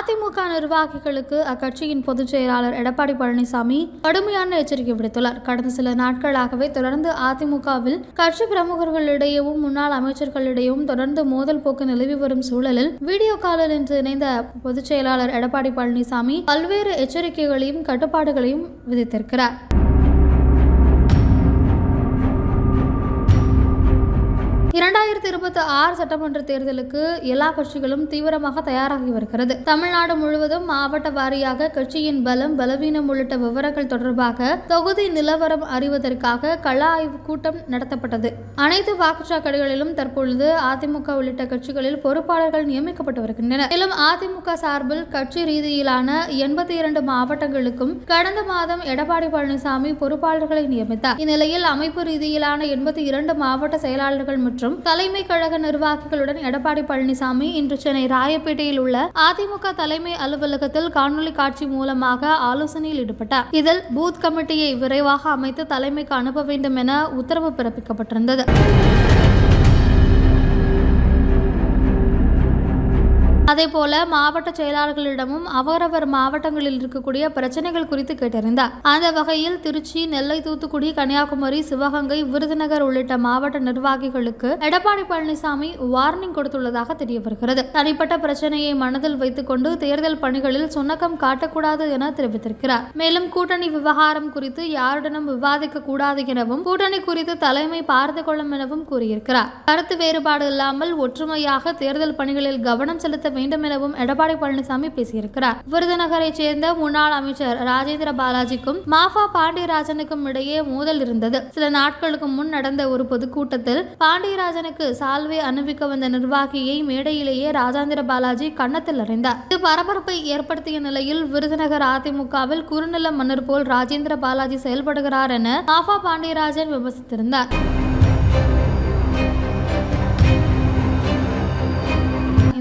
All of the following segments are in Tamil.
அதிமுக நிர்வாகிகளுக்கு அக்கட்சியின் பொதுச் செயலாளர் எடப்பாடி பழனிசாமி கடுமையான எச்சரிக்கை விடுத்துள்ளார். கடந்த சில நாட்களாகவே தொடர்ந்து அதிமுகவில் கட்சி பிரமுகர்களிடையேவும் முன்னாள் அமைச்சர்களிடையேவும் தொடர்ந்து மோதல் போக்கு நிலவி வரும் சூழலில் வீடியோ காலில் இன்று இணைந்த பொதுச் செயலாளர் எடப்பாடி பழனிசாமி பல்வேறு எச்சரிக்கைகளையும் கட்டுப்பாடுகளையும் விதித்திருக்கிறார். இரண்டாயிரத்தி இருபத்தி ஆறு சட்டமன்ற தேர்தலுக்கு எல்லா கட்சிகளும் தீவிரமாக தயாராகி வருகிறது. தமிழ்நாடு முழுவதும் மாவட்ட வாரியாக கட்சியின் பலம் பலவீனம் உள்ளிட்ட விவரங்கள் தொடர்பாக தொகுதி நிலவரம் அறிவதற்காக கள ஆய்வு கூட்டம் நடத்தப்பட்டது. அனைத்து வாக்குச்சாக்கடைகளிலும் தற்பொழுது அதிமுக உள்ளிட்ட கட்சிகளில் பொறுப்பாளர்கள் நியமிக்கப்பட்டு வருகின்றனர். மேலும் அதிமுக சார்பில் கட்சி ரீதியிலான எண்பத்தி இரண்டு மாவட்டங்களுக்கும் கடந்த மாதம் எடப்பாடி பழனிசாமி பொறுப்பாளர்களை நியமித்தார். இந்நிலையில் அமைப்பு ரீதியிலான எண்பத்தி இரண்டு மாவட்ட செயலாளர்கள் மற்றும் தலைமை கழக நிர்வாகிகளுடன் எடப்பாடி பழனிசாமி இன்று சென்னை ராயப்பேட்டையில் உள்ள அதிமுக தலைமை அலுவலகத்தில் காணொலி காட்சி மூலமாக ஆலோசனையில் ஈடுபட்டார். இதில் பூத் கமிட்டியை விரைவாக அமைத்து தலைமைக்கு அனுப்ப வேண்டும் என உத்தரவு பிறப்பிக்கப்பட்டிருந்தது. அதேபோல மாவட்ட செயலாளர்களிடமும் அவரவர் மாவட்டங்களில் இருக்கக்கூடிய பிரச்சனைகள் குறித்து கேட்டறிந்தார். அந்த வகையில் திருச்சி நெல்லை தூத்துக்குடி கன்னியாகுமரி சிவகங்கை விருதுநகர் உள்ளிட்ட மாவட்ட நிர்வாகிகளுக்கு எடப்பாடி பழனிசாமி வார்னிங் கொடுத்துள்ளதாக தெரிய வருகிறது தனிப்பட்ட பிரச்சனையை மனதில் வைத்துக்கொண்டு தேர்தல் பணிகளில் சுணக்கம் காட்டக்கூடாது என தெரிவித்திருக்கிறார். மேலும் கூட்டணி விவகாரம் குறித்து யாருடனும் விவாதிக்க கூடாது எனவும் கூட்டணி குறித்து தலைமை பார்த்து கொள்ளும் எனவும் கூறியிருக்கிறார். கருத்து வேறுபாடு இல்லாமல் ஒற்றுமையாக தேர்தல் பணிகளில் கவனம் செலுத்த வேண்டும் எனவும் எடப்பாடி பழனிசாமி பேசியிருக்கிறார். விருதுநகரை சேர்ந்த முன்னாள் அமைச்சர் ராஜேந்திர பாலாஜிக்கும் மாஃபா பாண்டியராஜனுக்கும் இடையே மோதல் இருந்தது. சில நாட்களுக்கு முன் நடந்த ஒரு பொதுக்கூட்டத்தில் பாண்டியராஜனுக்கு சால்வை அணிவிக்க வந்த நிர்வாகியை மேடையிலேயே ராஜேந்திர பாலாஜி கன்னத்தில் அறிந்தார். இது பரபரப்பை ஏற்படுத்திய நிலையில் விருதுநகர் அதிமுகவில் குறுநில மன்னர் போல் ராஜேந்திர பாலாஜி செயல்படுகிறார் என மாஃபா பாண்டியராஜன் விமர்சித்திருந்தார்.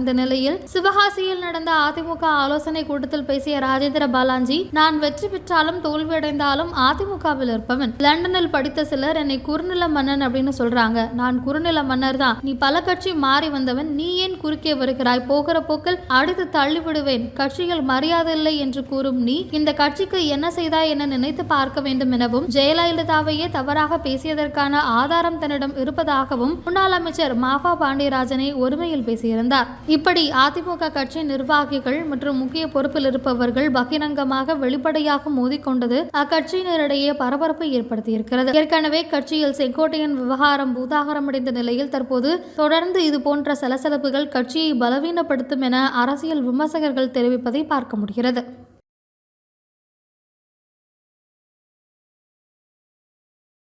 இந்த நிலையில் சிவகாசியில் நடந்த அதிமுக ஆலோசனை கூட்டத்தில் பேசிய ராஜேந்திர பாலாஜி நான் வெற்றி பெற்றாலும் தோல்வியடைந்தாலும் அதிமுகவில் இருப்பவன். லண்டனில் படித்த சிலர் என்னை குறுநில மன்னன் அப்படின்னு சொல்றாங்க. நான் குறுநில மன்னர் தான் நீ பல கட்சி மாறி வந்தவன். நீ ஏன் குறுக்கே வருகிறாய்? போகிற போக்கில் அடுத்து தள்ளிவிடுவேன். கட்சிகள் மரியாதை இல்லை என்று கூறும் நீ இந்த கட்சிக்கு என்ன செய்தாய் என நினைத்து பார்க்க வேண்டும் எனவும் ஜெயலலிதாவையே தவறாக பேசியதற்கான ஆதாரம் தன்னிடம் இருப்பதாகவும் முன்னாள் அமைச்சர் மாஃபா பாண்டியராஜனை ஒருமையில் பேசியிருந்தார். இப்படி அதிமுக கட்சி நிர்வாகிகள் மற்றும் முக்கிய பொறுப்பில் இருப்பவர்கள் பகிரங்கமாக வெளிப்படையாக மோதிக்கொண்டது அக்கட்சியினரிடையே பரபரப்பு ஏற்படுத்தியிருக்கிறது. ஏற்கனவே கட்சியில் செங்கோட்டையன் விவகாரம் பூதாகரமடைந்த நிலையில் தற்போது தொடர்ந்து இது போன்ற சலசலப்புகள் கட்சியை பலவீனப்படுத்தும் என அரசியல் விமர்சகர்கள் தெரிவிப்பதை பார்க்க முடிகிறது.